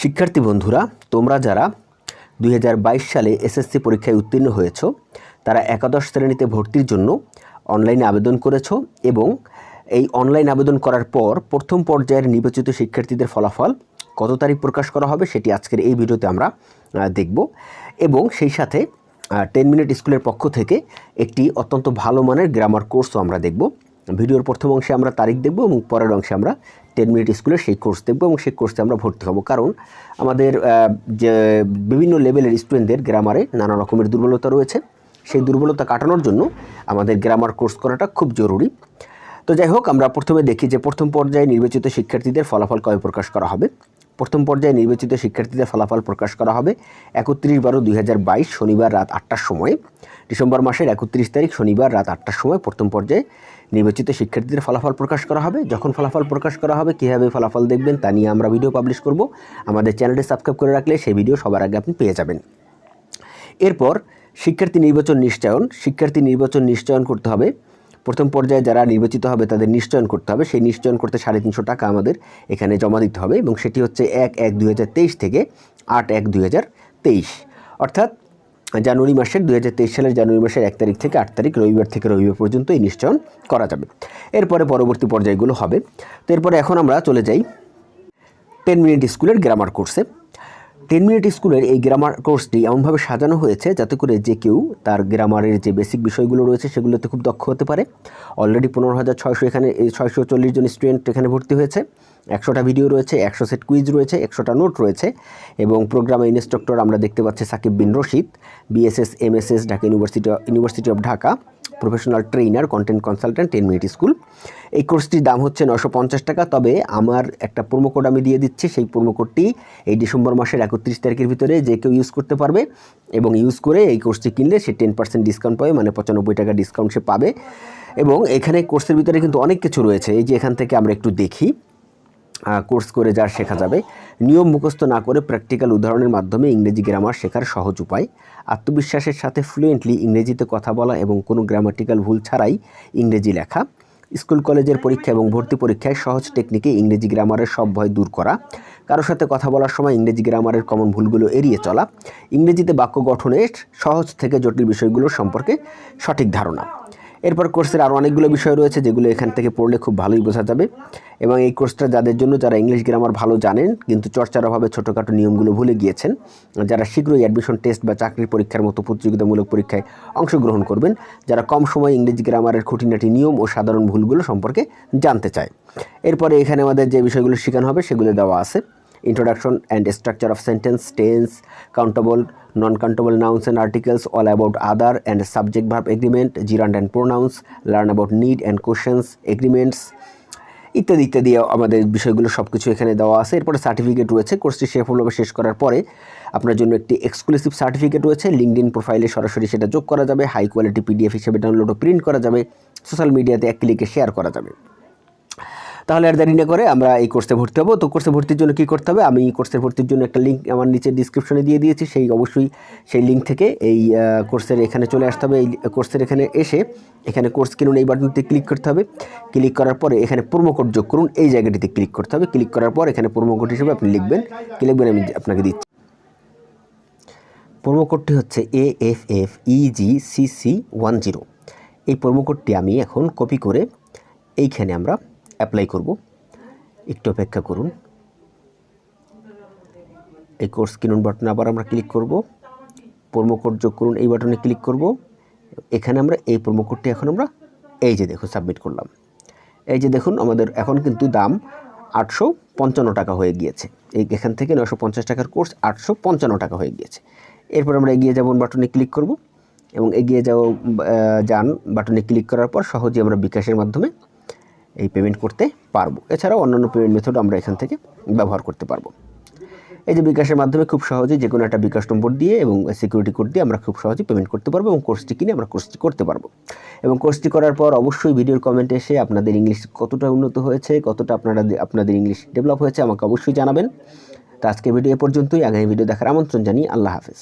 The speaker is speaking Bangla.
শিক্ষার্থী বন্ধুরা, তোমরা যারা দুই হাজার বাইশ সালে এসএসসি পরীক্ষায় উত্তীর্ণ হয়েছো, তারা একাদশ শ্রেণীতে ভর্তির জন্য অনলাইনে আবেদন করেছ এবং এই অনলাইন আবেদন করার পর প্রথম পর্যায়ের নির্বাচিত শিক্ষার্থীদের ফলাফল কত তারিখ প্রকাশ করা হবে সেটি আজকের এই ভিডিওতে আমরা দেখব এবং সেই সাথে টেন মিনিট স্কুলের পক্ষ থেকে একটি অত্যন্ত ভালো মানের গ্রামার কোর্সও আমরা দেখব। ভিডিওর প্রথম অংশে আমরা তারিখ দেখব এবং পরের অংশে আমরা টেন মিনিট স্কুলে সেই কোর্স দেখব এবং সেই কোর্সে আমরা ভর্তি হব। কারণ আমাদের যে বিভিন্ন লেভেলের স্টুডেন্টদের গ্রামারে নানা রকমের দুর্বলতা রয়েছে। সেই দুর্বলতা কাটানোর জন্য আমাদের গ্রামার কোর্স করাটা খুব জরুরি। তো যাই হোক, আমরা প্রথমে দেখি যে প্রথম পর্যায়ে নির্বাচিত শিক্ষার্থীদের ফলাফল কবে প্রকাশ করা হবে। প্রথম পর্যায়ে নির্বাচিত শিক্ষার্থীদের ফলাফল প্রকাশ করা হবে একত্রিশ বারো দুই শনিবার রাত আটটার সময়। ডিসেম্বর মাসের একত্রিশ তারিখ শনিবার রাত আটটার সময় প্রথম পর্যায়ে নির্বাচিত শিক্ষার্থীদের ফলাফল প্রকাশ করা হবে। যখন ফলাফল প্রকাশ করা হবে, কীভাবে ফলাফল দেখবেন তা নিয়ে আমরা ভিডিও পাবলিশ করব। আমাদের চ্যানেলটি সাবস্ক্রাইব করে রাখলে সেই ভিডিও সবার আগে আপনি পেয়ে যাবেন। এরপর শিক্ষার্থী নির্বাচন নিশ্চয়ন। শিক্ষার্থী নির্বাচন নিশ্চয়ন করতে হবে। প্রথম পর্যায়ে যারা নির্বাচিত হবে, তাদের নিশ্চয়ন করতে হবে। সেই নিশ্চয়ন করতে সাড়ে তিনশো টাকা আমাদের এখানে জমা দিতে হবে এবং সেটি হচ্ছে এক এক দুই থেকে আট এক দুই অর্থাৎ জানুয়ারি মাসের দু হাজার তেইশ সালের জানুয়ারি মাসের এক তারিখ থেকে আট তারিখ, রবিবার থেকে রবিবার পর্যন্ত এই নিশ্চয়ন করা যাবে। এরপরে পরবর্তী পর্যায়গুলো হবে। তো এরপরে এখন আমরা চলে যাই টেন মিনিট স্কুলের গ্রামার কোর্সে টেন মিনিট স্কুলের এই গ্রামার কোর্সটি এমনভাবে সাজানো হয়েছে যাতে করে যে কেউ তার গ্রামারের যে বেসিক বিষয়গুলো রয়েছে সেগুলোতে খুব দক্ষ হতে পারে। অলরেডি পনেরো হাজার ছয়শো এখানে ছয়শো চল্লিশ জন স্টুডেন্ট এখানে ভর্তি হয়েছে। একশোটা ভিডিও রয়েছে, একশো সেট কুইজ রয়েছে, একশোটা নোট রয়েছে এবং প্রোগ্রামে ইনস্ট্রাক্টর আমরা দেখতে পাচ্ছি Sakib bin Rashid BSS MSS Dhaka university university of Dhaka professional trainer content consultant ten minute school এই কোর্সটির দাম হচ্ছে নশো পঞ্চাশ টাকা, তবে আমার একটা প্রোমো কোড আমি দিয়ে দিচ্ছি, সেই প্রোমো কোডটি এই ডিসেম্বর মাসের একত্রিশ তারিখের ভিতরে যে কেউ ইউজ করতে পারবে এবং ইউজ করে এই কোর্সটি কিনলে সে টেন পার্সেন্ট ডিসকাউন্ট পাবে মানে পঁচানব্বই টাকা ডিসকাউন্ট সে পাবে। এবং এখানে কোর্সের ভিতরে কিন্তু অনেক কিছু রয়েছে, এই যে এখান থেকে আমরা একটু দেখি। কোর্স করে যা শেখা যাবে। নিয়ম মুখস্থ না করে প্র্যাকটিক্যাল উদাহরণের মাধ্যমে ইংরেজি গ্রামার শেখার সহজ উপায়। আত্মবিশ্বাসের সাথে ফ্লুয়েন্টলি ইংরেজিতে কথা বলা এবং কোনো গ্রামাটিক্যাল ভুল ছাড়াই ইংরেজি লেখা। স্কুল, কলেজের পরীক্ষা এবং ভর্তি পরীক্ষায় সহজ টেকনিকে ইংরেজি গ্রামারের সব ভয় দূর করা। কারোর সাথে কথা বলার সময় ইংরেজি গ্রামারের কমন ভুলগুলো এড়িয়ে চলা। ইংরেজিতে বাক্য গঠনের সহজ থেকে জটিল বিষয়গুলো সম্পর্কে সঠিক ধারণা। এরপর কোর্সের আরও অনেকগুলো বিষয় রয়েছে যেগুলো এখান থেকে পড়লে খুব ভালোই বোঝা যাবে। এবং এই কোর্সটা যাদের জন্য যারা ইংলিশ গ্রামার ভালো জানেন, কিন্তু চর্চার অভাবে ছোটোখাটো নিয়মগুলো ভুলে গিয়েছেন, যারা শীঘ্রই অ্যাডমিশন টেস্ট বা চাকরির পরীক্ষার মতো প্রতিযোগিতামূলক পরীক্ষায় অংশগ্রহণ করবেন, যারা কম সময়ে ইংরেজি গ্রামারের খুঁটিনাটি নিয়ম ও সাধারণ ভুলগুলো সম্পর্কে জানতে চায়। এরপরে এখানে আমাদের যে বিষয়গুলো শেখানো হবে সেগুলো দেওয়া আছে। Introduction and structure of sentence tense countable non-countable nouns and articles all about other and subject verb agreement gerund and pronouns learn about need and questions agreements ইত্যাদি ইত্যাদি আমাদের বিষয়গুলো সব কিছু এখানে দেওয়া আছে এরপরে সার্টিফিকেট রয়েছে কোর্সটি সফলভাবে শেষ করার পরে আপনার জন্য একটি এক্সক্লুসিভ সার্টিফিকেট রয়েছে লিঙ্কডিন প্রোফাইলে সরাসরি সেটা যোগ করা যাবে হাই কোয়ালিটি পিডিএফ হিসেবে ডাউনলোড ও প্রিন্ট করা যাবে সোশ্যাল মিডিয়াতে এক ক্লিকে শেয়ার করা যাবে তাহলে আর দেরি না করে আমরা এই কোর্সে ভর্তি হব। তো কোর্সে ভর্তির জন্য কী করতে হবে? আমি এই কোর্সে ভর্তির জন্য একটা লিঙ্ক আমার নিচে ডিসক্রিপশনে দিয়ে দিয়েছি। সেই অবশ্যই সেই লিঙ্ক থেকে এই কোর্সের এখানে চলে আসতে হবে। এই কোর্সের এখানে এসে এখানে কোর্স কিনুন এই বাটনটিতে ক্লিক করতে হবে। ক্লিক করার পরে এখানে কোড যোগ করুন। এই জায়গাটিতে ক্লিক করতে হবে। ক্লিক করার পর এখানে কোড হিসেবে আপনি লিখবেন। কী লিখবেন? আমি আপনাকে দিচ্ছি। কোডটি হচ্ছে A F F E G C C one zero এই কোডটি আমি এখন কপি করে এইখানে আমরা অ্যাপ্লাই করব। একটু অপেক্ষা করুন। এই কোর্স কিনুন বাটনে আবার আমরা ক্লিক করব। প্রোমো কোড যোগ করুন, এই বাটনে ক্লিক করব। এখানে আমরা এই প্রোমো কোডটি এখন আমরা এই যে দেখুন সাবমিট করলাম। এই যে দেখুন, আমাদের এখন কিন্তু দাম আটশো পঞ্চান্ন টাকা হয়ে গিয়েছে। এই এখান থেকে নশো পঞ্চাশ টাকার কোর্স আটশো পঞ্চান্ন টাকা হয়ে গিয়েছে। এরপর আমরা এগিয়ে যাব বাটনে ক্লিক করব এবং এগিয়ে যাও যান বাটনে ক্লিক করার পর সহজে আমরা বিকাশের মাধ্যমে এই পেমেন্ট করতে পারব। এছাড়াও অন্যান্য পেমেন্ট মেথড আমরা এখান থেকে ব্যবহার করতে পারব। এই যে বিকাশের মাধ্যমে খুব সহজেই যে কোনো একটা বিকাশ নম্বর দিয়ে এবং সিকিউরিটি কোড দিয়ে আমরা খুব সহজেই পেমেন্ট করতে পারব এবং কোর্সটি কিনে আমরা কোর্সটি করতে পারব। এবং কোর্সটি করার পর অবশ্যই ভিডিওর কমেন্টে এসে আপনাদের ইংলিশ কতটা উন্নত হয়েছে, কতটা আপনারা আপনাদের ইংলিশ ডেভেলপ হয়েছে আমাকে অবশ্যই জানাবেন। তো আজকে ভিডিও এ পর্যন্তই। আগামী ভিডিও দেখার আমন্ত্রণ জানিয়ে আল্লাহ হাফেজ।